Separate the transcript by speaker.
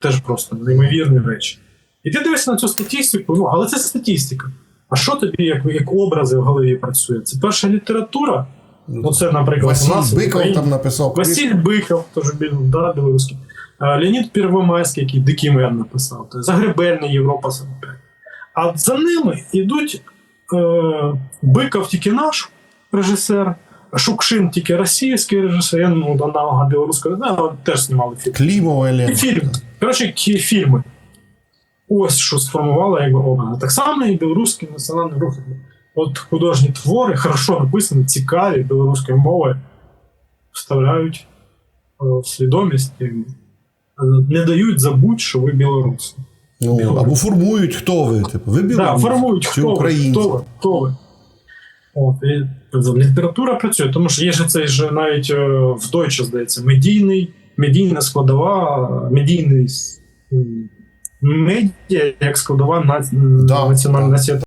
Speaker 1: теж просто неймовірні речі. І ти дивишся на цю статистику, ну, але це статистика. А що тобі як, як образи в голові працює? Це перша література. Ну, це, наприклад, у нас
Speaker 2: Биков там написав.
Speaker 1: Василь Биков, теж да, білоруський. Леонід Первомайський, який дикий мер написав. Тобто Загребельний Європа 45. А за ними йдуть е, Биков тільки наш режисер, Шукшин тільки російський режисер, я ну, аналога білоруського але теж знімали фільм.
Speaker 2: Клімова
Speaker 1: фільми. Коротше, фільми. Ось що сформувало якби образ. Так само і білоруський національний рух. От художні твори, хорошо написані, цікаві білоруською мовою, вставляють е, в свідомість, не дають забути, що ви білоруси.
Speaker 2: Ну, або формують, хто ви. Типу, ви
Speaker 1: Да,
Speaker 2: білоруси
Speaker 1: формують,
Speaker 2: чи
Speaker 1: хто ви, хто ви, хто ви. От, і література працює, тому що є ж цей же навіть е, в Deutsche, здається, медійний, медійна складова, медійний медіа як складова на,
Speaker 2: Да,
Speaker 1: національна національна